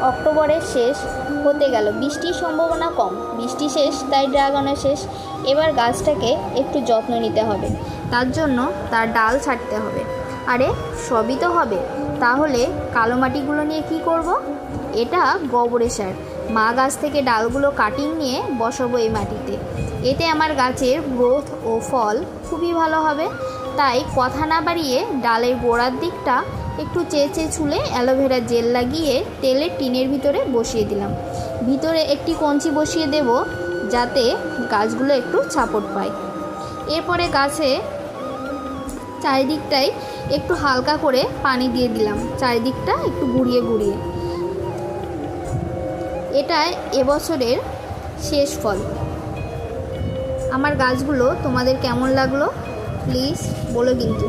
অক্টোবরের শেষ হতে গেল। বৃষ্টির সম্ভাবনা কম। বৃষ্টি শেষ, তাই ড্রাগনও শেষ। এবার গাছটাকে একটু যত্ন নিতে হবে। তার জন্য তার ডাল ছাঁটতে হবে। আরে, সবই তো হবে। তাহলে কালো মাটিগুলো নিয়ে কি করব? এটা গোবরের সার। মা গাছ থেকে ডালগুলো কাটিং নিয়ে বসাবো এই মাটিতে। এতে আমার গাছের গ্রোথ ও ফল খুবই ভালো হবে। তাই কথা না বাড়িয়ে ডালের গোড়ার দিকটা একটু চেঁচে ছুলে অ্যালোভেরা জেল লাগিয়ে তেলের টিনের ভিতরে বসিয়ে দিলাম। ভিতরে একটি কঞ্চি বসিয়ে দেব যাতে গাছগুলো একটু ছাপট পায়। এরপরে গাছে চারিদিকটাই একটু হালকা করে পানি দিয়ে দিলাম, চারিদিকটা একটু গুঁড়িয়ে গুঁড়িয়ে এটাই এবছরের শেষ ফল। আমার গাছগুলো তোমাদের কেমন লাগল? প্লিজ বলো কিন্তু।